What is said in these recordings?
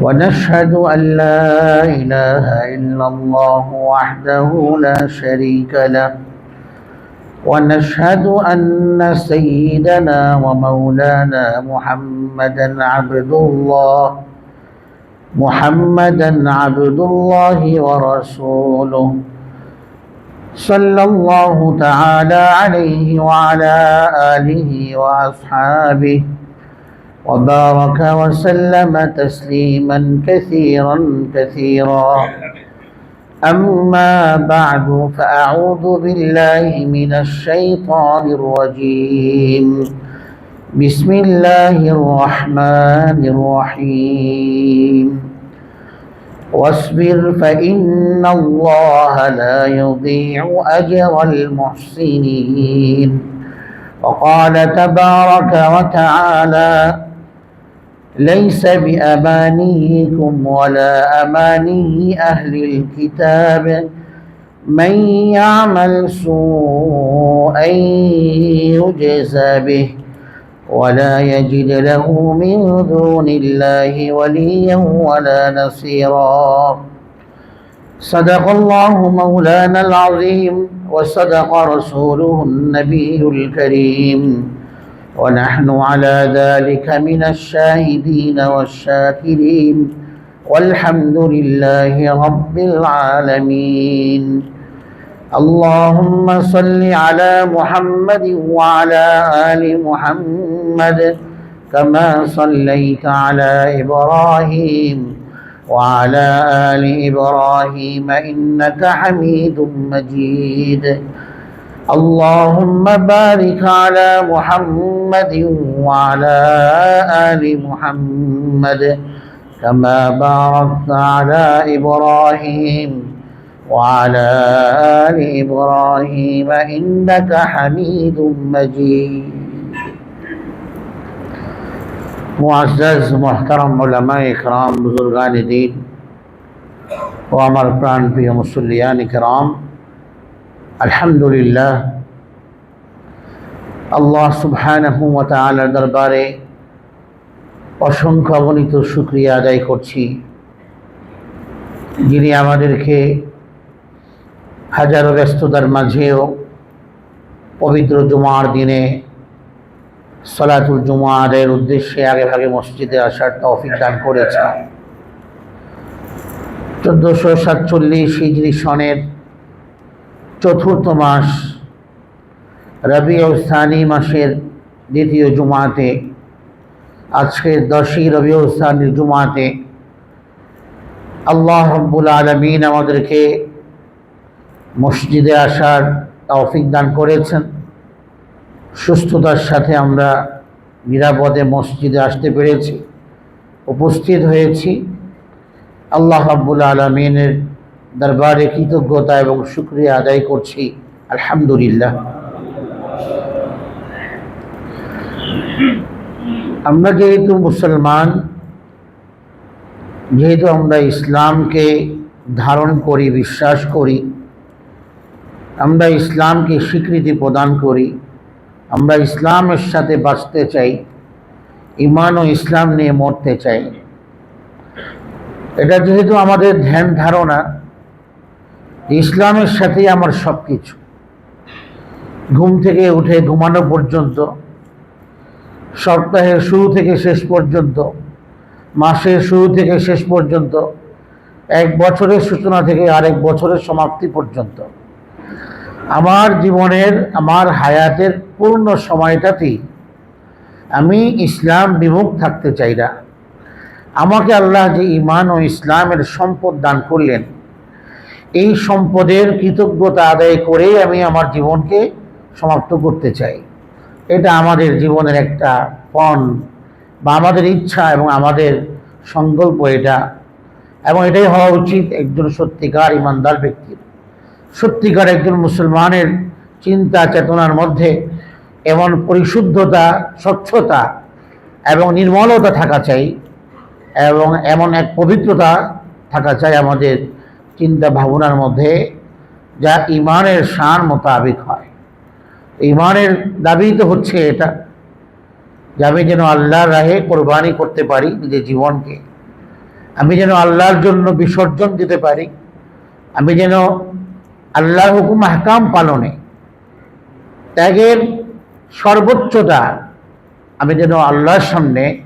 ونشهد أن لا إله إلا الله وحده لا شريك له. ونشهد أن سيدنا ومولانا محمدا عبد الله محمدا عبد الله ورسوله. صلى الله تعالى عليه وعلى آله وأصحابه. وبارك وسلم تسليما كثيرا كثيرا. أما بعد فأعوذ بالله من الشيطان الرجيم. بسم الله الرحمن الرحيم. واصبر فإن الله لا يضيع أجر المحسنين. وقال تبارك وتعالى ليس بأمانيكم ولا أماني أهل الكتاب. من يعمل سوءا يجزى به ولا يجد له من دون الله وليا ولا نصيرا. صدق الله مولانا العظيم وصدق رسوله النبي الكريم. ونحن على ذلك من الشاهدين والشاكرين والحمد لله رب العالمين. اللهم صل على محمد وعلى آل محمد كما صليت على إبراهيم وعلى آل إبراهيم إنك حميد مجيد. اللهم بارك على محمد وعلى آل محمد كما باركت على إبراهيم وعلى آل إبراهيم إنك حميد مجيد. معزز محترم علماء اكرام بزرگان دين وعمر فيهم پران پیو مسلیان আলহামদুলিল্লাহ। আল্লাহ সুবহানাহু ওয়া তাআলার দরবারে অসংখ্য অগণিত শুকরিয়া আদায় করছি। যিনি আমাদেরকে হাজারো ব্যস্ততার মাঝেও পবিত্র জুমার দিনে সলাতুল জুমা আদায়ের উদ্দেশ্যে আগে ভাগে মসজিদে আসার তৌফিক দান করেছে চোদ্দোশো সাতচল্লিশ হিজরি সনের চতুর্থ মাস রবি স্থানী মাসের দ্বিতীয় জুমাতে, আজকে দশই রবি স্থানীর জুমাতে আল্লাহ রব্বুল আলমিন আমাদেরকে মসজিদে আসার তৌফিক দান করেছেন। সুস্থতার সাথে আমরা নিরাপদে মসজিদে আসতে পেরেছি, উপস্থিত হয়েছি। আল্লাহ রাব্বুল আলমিনের দরবারে কৃতজ্ঞতা এবং শুক্রিয়া আদায় করছি। আলহামদুলিল্লাহ। আমরা যেহেতু মুসলমান, যেহেতু আমরা ইসলামকে ধারণ করি, বিশ্বাস করি, আমরা ইসলামকে স্বীকৃতি প্রদান করি, আমরা ইসলামের সাথে বাঁচতে চাই ইমান ও ইসলাম নিয়ে মরতে চাই। এটা যেহেতু আমাদের ধ্যান ধারণা ইসলামের সাথেই আমার সব কিছু ঘুম থেকে উঠে ঘুমানো পর্যন্ত, সপ্তাহের শুরু থেকে শেষ পর্যন্ত, মাসের শুরু থেকে শেষ পর্যন্ত, এক বছরের সূচনা থেকে আরেক বছরের সমাপ্তি পর্যন্ত। আমার জীবনের, আমার হায়াতের পূর্ণ সময়টাতেই আমি ইসলাম বিমুখ থাকতে চাই না। আমাকে আল্লাহ যে ইমান ও ইসলামের সম্পদ দান করলেন এই সম্পদের কৃতজ্ঞতা আদায় করেই আমি আমার জীবনকে সমাপ্ত করতে চাই। এটা আমাদের জীবনের একটা পণ বা আমাদের ইচ্ছা এবং আমাদের সংকল্প এটা। এবং এটাই হওয়া উচিত একজন সত্যিকার ইমানদার ব্যক্তির সত্যিকার একজন মুসলমানের চিন্তা চেতনার মধ্যে এমন পরিশুদ্ধতা, স্বচ্ছতা এবং নির্মলতা থাকা চাই এবং এমন এক পবিত্রতা থাকা চাই আমাদের চিন্তা ভাবনার মধ্যে যা ইমানের শান মোতাবেক হয়। ইমানের দাবি তো হচ্ছে এটা যে আমি যেন আল্লাহর রাহে কোরবানি করতে পারি নিজের জীবনকে। আমি যেন আল্লাহর জন্য বিসর্জন দিতে পারি। আমি যেন আল্লাহর হুকুম হাকাম পালনে ত্যাগের সর্বোচ্চতা আমি যেন আল্লাহর সামনে,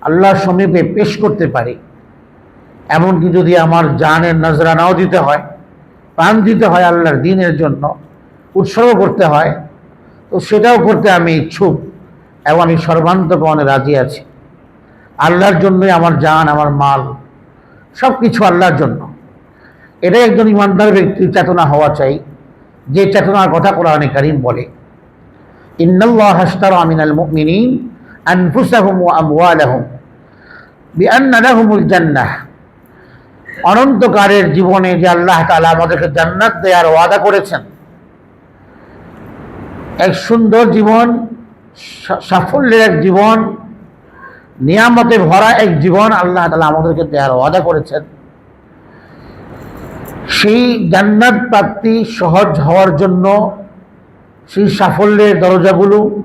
আল্লাহর সমীপে পেশ করতে পারি। এমনকি যদি আমার জানের নজরানাও দিতে হয়, প্রাণ দিতে হয় আল্লাহর দিনের জন্য, উৎসর্গ করতে হয়, তো সেটাও করতে আমি ইচ্ছুক এবং আমি সর্বান্তকরণে রাজি আছি। আল্লাহর জন্যই আমার জান, আমার মাল সব কিছু আল্লাহর জন্য। এটাই একজন ইমানদার ব্যক্তির চেতনা হওয়া চাই, যে চেতনার কথা কোরআনে কারিম বলে। ইন্নাল্লাহ হাসতারা মিনাল মুমিনিন আনফুসাহুম ওয়া আমওয়ালাহুম বিআন্না লাহুমুল জান্নাহ। অনন্তকালের জীবনে যে আল্লাহ তালা আমাদেরকে জান্নাত দেওয়ার ওয়াদা করেছেন, এক সুন্দর জীবন সাফল্যের এক জীবন নিয়ামতে ভরা এক জীবন আল্লাহ তালা আমাদেরকে দেওয়ার ওয়াদা করেছেন। সেই জান্নাত প্রাপ্তি সহজ হওয়ার জন্য সেই সাফল্যের দরজাগুলো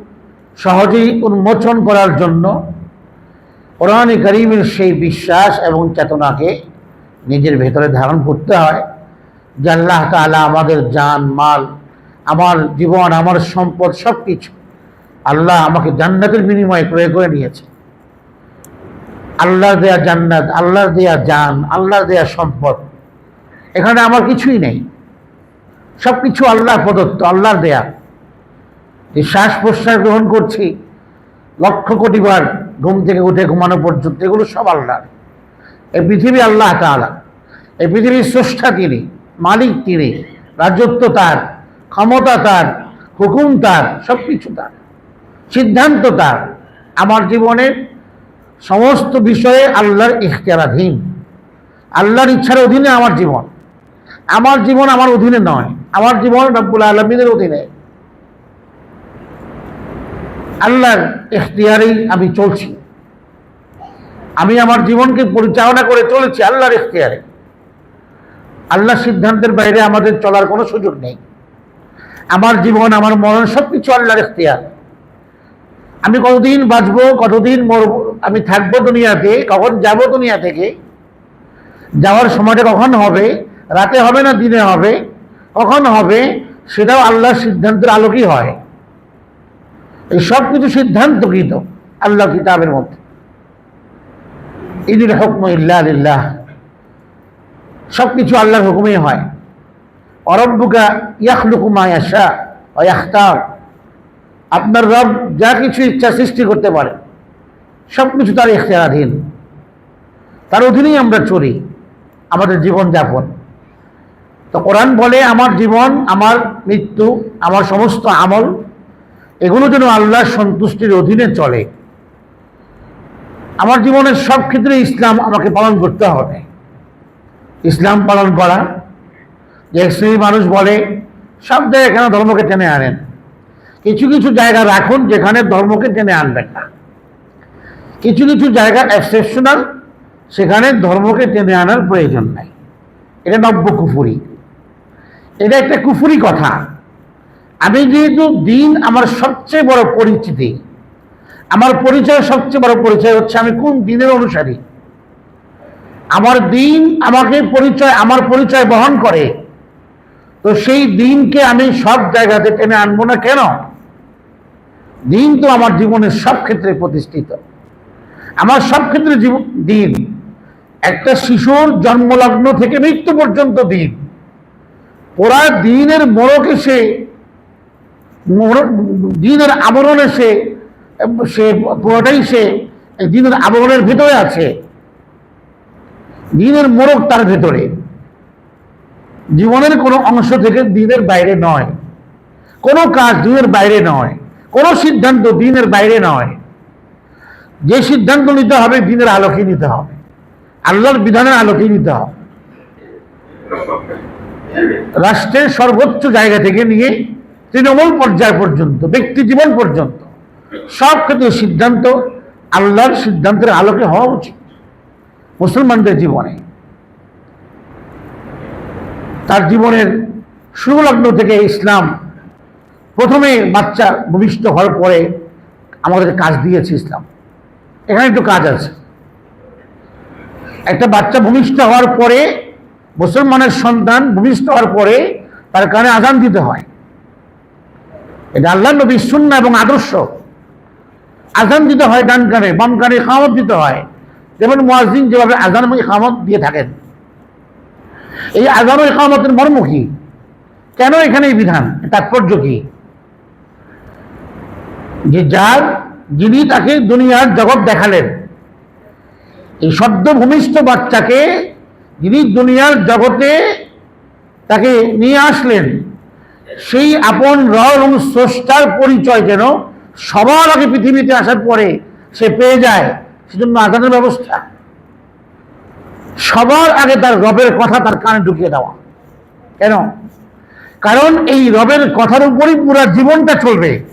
সহজেই উন্মোচন করার জন্য কোরআনে করিমের সেই বিশ্বাস এবং চেতনাকে নিজের ভেতরে ধারণ করতে হয় যে আল্লাহ তালা আমাদের জান, মাল, আমার জীবন, আমার সম্পদ সব কিছু আল্লাহ আমাকে জান্নাতের বিনিময়ে ক্রয় করে নিয়েছে। আল্লাহ দেয়া জান্নাত, আল্লাহর দেয়া জান আল্লাহ দেয়া সম্পদ, এখানে আমার কিছুই নেই। সব কিছু আল্লাহ প্রদত্ত, আল্লাহর দেয়া। যে শ্বাস প্রশ্বাস গ্রহণ করছি, লক্ষ কোটি বার ঘুম থেকে উঠে ঘুমানো পর্যন্ত, এগুলো সব আল্লাহর। এই পৃথিবী আল্লাহ তাআলা, এই পৃথিবীর স্রষ্টা তিনি, মালিক তিনি, রাজত্ব তার, ক্ষমতা তার, হুকুম তার সব কিছু তার, সিদ্ধান্ত তার। আমার জীবনের সমস্ত বিষয়ে আল্লাহর ইখতিয়ারাধীন, আল্লাহর ইচ্ছার অধীনে আমার জীবন। আমার জীবন আমার অধীনে নয়, আমার জীবন রব্বুল আলমিনের অধীনে। আল্লাহর ইখতিয়ারেই আমি চলছি। আমি আমার জীবনকে পরিচালনা করে চলেছি আল্লাহর ইখতিয়ারে। আল্লাহর সিদ্ধান্তের বাইরে আমাদের চলার কোনো সুযোগ নেই। আমার জীবন, আমার মরণ সব কিছু আল্লাহর ইখতিয়ার। আমি কতদিন বাঁচবো, কতদিন মরবো, আমি থাকব দুনিয়াতে, কখন যাব দুনিয়া থেকে, যাওয়ার সময়টা কখন হবে, রাতে হবে না দিনে হবে, কখন হবে, সেটাও আল্লাহর সিদ্ধান্তের আলোকই হয়। এই সব কিছু সিদ্ধান্তকৃত আল্লাহ কিতাবের মধ্যে। ইদুল হুকম ইল্লা সব কিছু আল্লাহর হুকুমেই হয়। অরব্বুকা ইয়াখলুকু মা ইয়াশা ওয়া আপনার রব যা কিছু ইচ্ছা সৃষ্টি করতে পারে সব কিছু তার ইখতিয়ারাধীন। তার অধীনেই আমরা চলি, আমাদের জীবন যাপন তো কোরআন বলে, আমার জীবন, আমার মৃত্যু, আমার সমস্ত আমল, এগুলো যেন আল্লাহর সন্তুষ্টির অধীনে চলে। আমার জীবনের সব ক্ষেত্রে ইসলাম আমাকে পালন করতে হবে। ইসলাম পালন করা, যে শ্রেণির মানুষ বলে, সব জায়গায় কেন ধর্মকে টেনে আনেন? কিছু কিছু জায়গা রাখুন যেখানে ধর্মকে টেনে আনবেন না। কিছু কিছু জায়গা এক্সেপশনাল সেখানে ধর্মকে টেনে আনার প্রয়োজন নাই। এটা নব্য কুফুরি। এটা একটা কুফুরি কথা। আমি যেহেতু দিন আমার সবচেয়ে বড় পরিচিতি আমার পরিচয় সবচেয়ে বড় পরিচয় হচ্ছে আমি কোন দিনের অনুসারী? আমার দিন আমাকে পরিচয়, আমার পরিচয় বহন করে। তো সেই দিনকে আমি সব জায়গাতে টেনে আনব না কেন? দিন তো আমার জীবনের সব ক্ষেত্রে প্রতিষ্ঠিত। আমার সব ক্ষেত্রে দিন। একটা শিশুর জন্মলগ্ন থেকে মৃত্যু পর্যন্ত দিন। ওরা দিনের মোড়কে সে, মোড়- দিনের আবরণে সে সে পুরোটাই সে দিনের আবরণের ভেতরে আছে। দিনের মোড়ক তার ভেতরে। জীবনের কোনো অংশ থেকে দিনের বাইরে নয়। কোনো কাজ দিনের বাইরে নয়। কোনো সিদ্ধান্ত দিনের বাইরে নয়। যে সিদ্ধান্ত নিতে হবে, দিনের আলোকে নিতে হবে। আল্লাহর বিধানের আলোকেই নিতে হবে। রাষ্ট্রের সর্বোচ্চ জায়গা থেকে নিয়ে তৃণমূল পর্যায় পর্যন্ত, ব্যক্তি জীবন পর্যন্ত সব ক্ষেত্রে সিদ্ধান্ত আল্লাহর সিদ্ধান্তের আলোকে হওয়া উচিত। মুসলমানদের জীবনে। তার জীবনের শুরুলগ্ন থেকে ইসলাম প্রথমে বাচ্চা ভূমিষ্ঠ হওয়ার পরে আমাদের কাজ দিয়েছে ইসলাম। এখানে একটু কাজ আছে। একটা বাচ্চা ভূমিষ্ঠ হওয়ার পরে, মুসলমানের সন্তান ভূমিষ্ঠ হওয়ার পরে তার কানে আজান দিতে হয়। এটা আল্লাহ নবী সুন্না এবং আদর্শ। আজান দিতে হয় ডান কানে, বাম কানে খামত দিতে হয়। যেমন মুয়াজ্জিন যেভাবে আজান এবং খামত দিয়ে থাকেন। এই আজান ও ইকামতের মর্ম কি? কেন এখানে এই বিধান? তাৎপর্য কি? যে যার, যিনি তাকে দুনিয়ার জগৎ দেখালেন। এই সদ্য ভূমিষ্ঠ বাচ্চাকে যিনি দুনিয়ার জগতে তাকে নিয়ে আসলেন, সেই আপন রহ এবং স্রষ্টার পরিচয় যেন সবার আগে পৃথিবীতে আসার পরে সে পেয়ে যায় সেজন্য আজানের ব্যবস্থা। সবার আগে তার রবের কথা তার কানে ঢুকিয়ে দেওয়া। কেন? কারণ এই রবের কথার উপরই পুরো জীবনটা চলবে।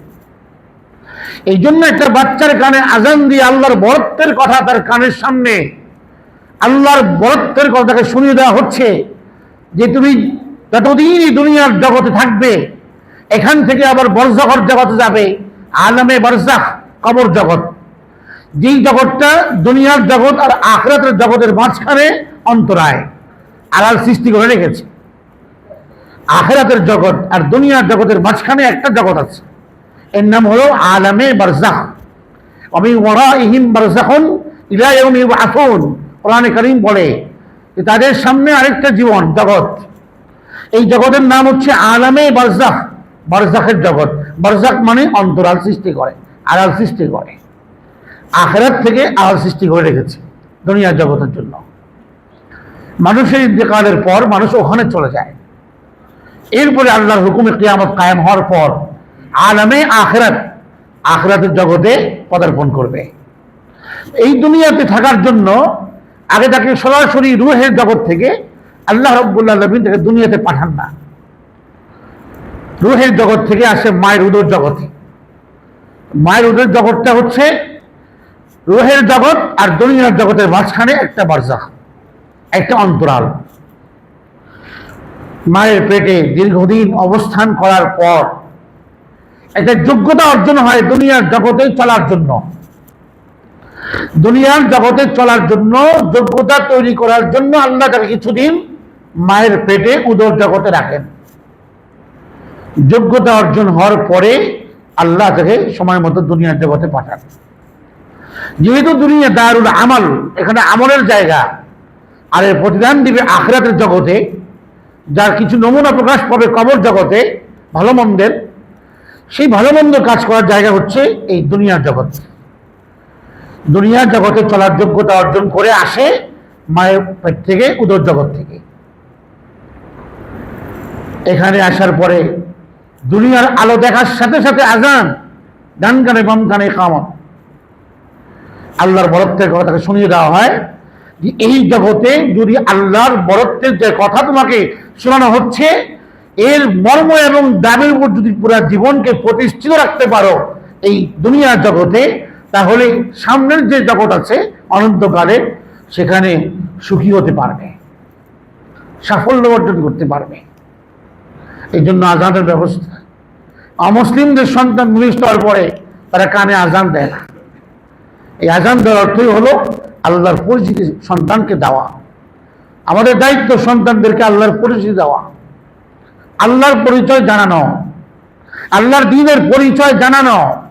এই জন্য একটা বাচ্চার কানে আজান দিয়ে আল্লাহর বরত্বের কথা তার কানের সামনে আল্লাহর বরত্বের কথাকে শুনিয়ে দেওয়া হচ্ছে যে তুমি যতদিন দুনিয়ার জগতে থাকবে, এখান থেকে আবার বরজগৎ জগতে যাবে। আলমে বরজাখ, কবর জগৎ। যেই জগৎটা দুনিয়ার জগৎ আর আখরাতের জগতের মাঝখানে অন্তরায় আড়াল সৃষ্টি করে রেখেছে। আখেরাতের জগৎ আর দুনিয়ার জগতের মাঝখানে একটা জগৎ আছে। এর নাম হলো আলামে বারজাখ। আমি ওরা ইহিম বারজাখন ইলা ইয়ৌমি ইউবআসুন কোরআনে করিম বলে যে তাদের সামনে আরেকটা জীবন, জগৎ। এই জগতের নাম হচ্ছে আলামে বারজাখ। বারজাখের জগৎ। বারজাখ মানে অন্তরাল সৃষ্টি করে, আড়াল সৃষ্টি করে। আখেরাত থেকে আড়াল সৃষ্টি করে রেখেছে দুনিয়ার জগতের জন্য। মানুষের ইন্তেকালের পর মানুষ ওখানে চলে যায়। এরপরে আল্লাহর হুকুমে কিয়ামত কায়েম হওয়ার পর আলামে আখরাত আখরাতের জগতে পদার্পণ করবে। এই দুনিয়াতে থাকার জন্য আগে তাকে সরাসরি রুহের জগৎ থেকে আল্লাহ রব্বুল্লাহ নবীন তাকে দুনিয়াতে পাঠান না। রুহের জগৎ থেকে আসে মায়ের উদর জগতে মায়ের উদর জগৎটা হচ্ছে রুহের জগৎ আর দুনিয়ার জগতের মাঝখানে একটা বারজাখ একটা অন্তরাল। মায়ের পেটে দীর্ঘদিন অবস্থান করার পর একটা যোগ্যতা অর্জন হয় দুনিয়ার জগতে চলার জন্য। দুনিয়ার জগতে চলার জন্য, যোগ্যতা তৈরি করার জন্য আল্লাহ তাকে কিছুদিন মায়ের পেটে উদর জগতে রাখেন। যোগ্যতা অর্জন হওয়ার পরে আল্লাহ তাকে সময় মতো দুনিয়ার জগতে পাঠান যেহেতু দুনিয়া দারুল আমল, এখানে আমলের জায়গা, আর এর প্রতিদান দিবে আখরাতের জগতে, যার কিছু নমুনা প্রকাশ পাবে কবর জগতে, ভালো মন্দের, সেই ভালো মন্দ কাজ করার জায়গা হচ্ছে এই দুনিয়ার জগৎ দুনিয়ার জগতে চলার যোগ্যতা অর্জন করে আসে মায়ের পেট থেকে, উদর জগৎ থেকে। এখানে আসার পরে দুনিয়ার আলো দেখার সাথে সাথে আজান, ডান কানে বাম কানে কামত। আল্লাহর বরত্বের কথাকে শুনিয়ে দেওয়া হয় যে এই জগতে যদি আল্লাহর বরত্বের যে কথা তোমাকে শোনানো হচ্ছে, এর মর্ম এবং দাবির উপর যদি পুরা জীবনকে প্রতিষ্ঠিত রাখতে পারো এই দুনিয়ার জগতে, তাহলে সামনের যে জগৎ আছে অনন্তকালে সেখানে সুখী হতে পারবে, সাফল্য অর্জন করতে পারবে। এই জন্য আজানের ব্যবস্থা। অমুসলিমদের সন্তান ভূমিষ্ঠ হওয়ার পরে তারা কানে আজান দেয় না। এই আজান দেওয়ার অর্থই হলো আল্লাহর পরিচিতি সন্তানকে দেওয়া। আমাদের দায়িত্ব সন্তানদেরকে আল্লাহর পরিচিতি দেওয়া। আল্লাহর পরিচয় জানানো। আল্লাহর দিনের পরিচয় জানানো।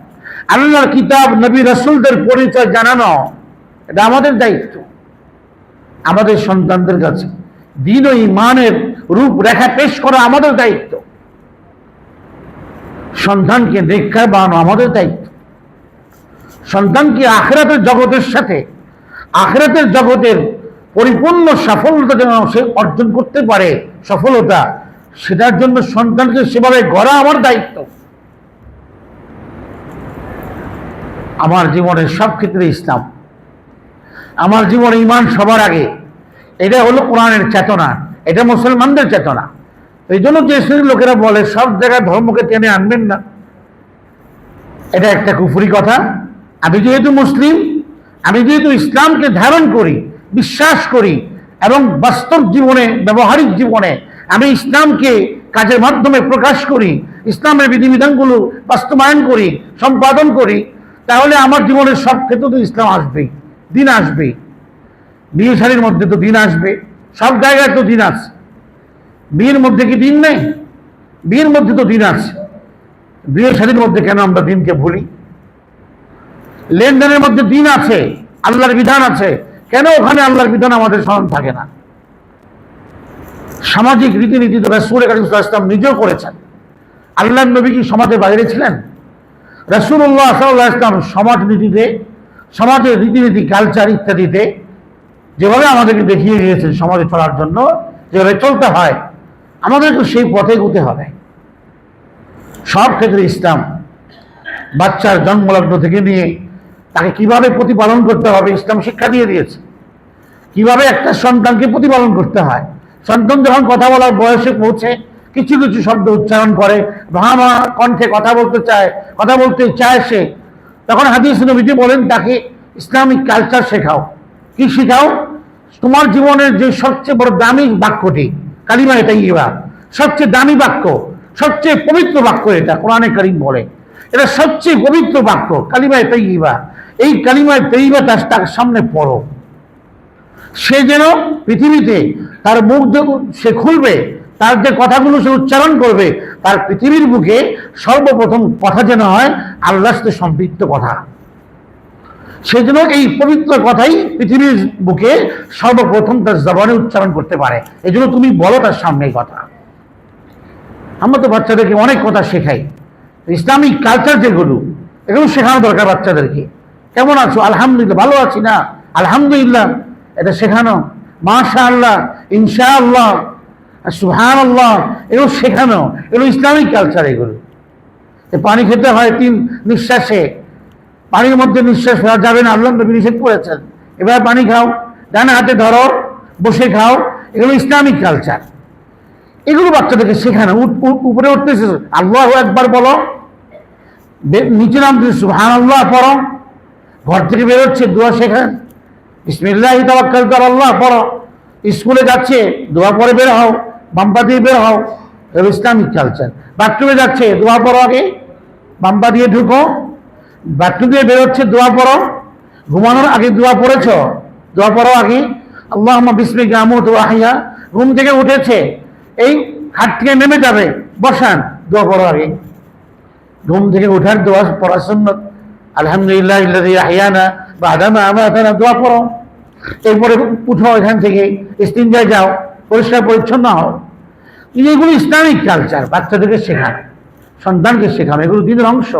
আল্লাহর কিতাব, নবী, রসুলদের পরিচয় জানানো। এটা আমাদের দায়িত্ব। আমাদের সন্তানদের কাছে দিন ও ইমানের রূপরেখা পেশ করা আমাদের দায়িত্ব। সন্তানকে দীক্ষায় বানানো আমাদের দায়িত্ব। সন্তানকে আখরাতের জগতের সাথে, আখরাতের জগতের পরিপূর্ণ সাফল্যতা যেন সে অর্জন করতে পারে, সফলতা, সেটার জন্য সন্তানকে সেভাবে গড়া আমার দায়িত্ব। আমার জীবনের সব ক্ষেত্রে ইসলাম। আমার জীবনে ইমান সবার আগে। এটা হলো কোরআনের চেতনা। এটা মুসলমানদের চেতনা। এই জন্য যে শ্রেণির লোকেরা বলে, সব জায়গায় ধর্মকে টেনে আনবেন না। এটা একটা কুফুরি কথা। আমি যেহেতু মুসলিম, আমি যেহেতু ইসলামকে ধারণ করি, বিশ্বাস করি, এবং বাস্তব জীবনে, ব্যবহারিক জীবনে আমি ইসলামকে কাজের মাধ্যমে প্রকাশ করি, ইসলামের বিধিবিধানগুলো বাস্তবায়ন করি, সম্পাদন করি, তাহলে আমার জীবনের সব ক্ষেত্রে তো ইসলাম আসবেই, দিন আসবেই। বিয়ে শাড়ির মধ্যে তো দিন আসবে। সব জায়গায় তো দিন আছে। বিয়ের মধ্যে কি দিন নেই? বিয়ের মধ্যে তো দিন আছে। বিয়ের শাড়ির মধ্যে কেন আমরা দিনকে ভুলি? লেনদেনের মধ্যে দিন আছে, আল্লাহর বিধান আছে। কেন ওখানে আল্লাহর বিধান আমাদের স্মরণ থাকে না? সামাজিক রীতিনীতি তো রাসুল ইসলাম নিজেও করেছেন। আল্লাহ নবী কি সমাজের বাইরে ছিলেন? রাসুল্লাহ সাল্লাহ ইসলাম সমাজ নীতিতে সমাজের রীতিনীতি কালচার ইত্যাদিতে যেভাবে আমাদেরকে দেখিয়ে দিয়েছেন সমাজে চলার জন্য, যেভাবে চলতে হয় আমাদেরকে সেই পথে গুতে হবে। সব ক্ষেত্রে ইসলাম, বাচ্চার জন্মলগ্ন থেকে নিয়ে তাকে কীভাবে প্রতিপালন করতে হবে, ইসলাম শিক্ষা দিয়ে দিয়েছে। কীভাবে একটা সন্তানকে প্রতিপালন করতে হয়? সন্তান যখন কথা বলার বয়সে পৌঁছে, কিছু কিছু শব্দ উচ্চারণ করে, ভামা কণ্ঠে কথা বলতে চায়, কথা বলতে চায় সে, তখন হাদিস নবীজি বলেন তাকে ইসলামিক কালচার শেখাও। কি শেখাও? তোমার জীবনের যে সবচেয়ে বড় দামি বাক্যটি, কালিমা এটাই ইবা সবচেয়ে দামি বাক্য, সবচেয়ে পবিত্র বাক্য এটা, কোরআনে করিম বলে। এটা সবচেয়ে পবিত্র বাক্য কালিমায় তৈবা এই কালিমায় তৈবা তার তার সামনে পড়ো। সে যেন পৃথিবীতে তার মুখ সে খুলবে, তার যে কথাগুলো সে উচ্চারণ করবে, তার পৃথিবীর বুকে সর্বপ্রথম কথা যেন হয় আল্লাহর সাথে সম্পৃক্ত কথা। সে যেন এই পবিত্র কথাই পৃথিবীর বুকে সর্বপ্রথম তার জবানে উচ্চারণ করতে পারে। এই জন্য তুমি বলো তার সামনে এই কথা। আমরা তো বাচ্চাদেরকে অনেক কথা শেখাই। ইসলামিক কালচার যেগুলো, এগুলো শেখানো দরকার বাচ্চাদেরকে। কেমন আছো? আলহামদুলিল্লাহ, ভালো আছি না? আলহামদুলিল্লাহ, এটা শেখানো। মাশা আল্লাহ ইনশা আল্লাহ সুহান আল্লাহ এগুলো শেখানো। এগুলো ইসলামিক কালচার এগুলো। পানি খেতে হয় তিন নিঃশ্বাসে পানির মধ্যে নিঃশ্বাস ফেরা যাবে না, আল্লাহ নবী নিষেধ করেছেন। এবার পানি খাও, ডানা হাতে ধরো, বসে খাও, এগুলো ইসলামিক কালচার এগুলো বাচ্চাদেরকে শেখানো উপরে উঠতেছে, আল্লাহ একবার বলো। নিচে নামতেছে সুহান আল্লাহ পড়ো। ঘর থেকে বেরোচ্ছে, দোয়া শেখান। বিসমিল্লাহ তাওয়াক্কাল কর, আল্লাহ পড়ো। স্কুলে যাচ্ছে, দোয়া পরে বের হও বাম্পা দিয়ে বের হও। ইসলামিক কালচার বাথরুমে যাচ্ছে, দোয়া পড়ো আগে বাম্পা দিয়ে ঢুকো। বাথরুম দিয়ে বেরোচ্ছে, দোয়া পড়ো। ঘুমানোর আগে দোয়া পড়েছ? দোয়া পড়ো আগে। আল্লাহ বিসমি গামুত আহিয়া ঘুম থেকে উঠেছে। এই খাট থেকে নেমে যাবে। বসান, দোয়া পড়ো আগে। ঘুম থেকে উঠার দোয়া পড়ার সুন্নত আলহামদুলিল্লাহ ইল্লাযী আহইয়ানা বাদামা আমাতানা দোয়া পড়ো। এরপরে উঠো এখান থেকে। ইস্তিনজায় যাও। পরিষ্কার, পরিচ্ছন্ন হও। এগুলো ইসলামিক কালচার বাচ্চাদেরকে শেখানো, সন্তানকে শেখানো, এগুলো দিনের অংশ।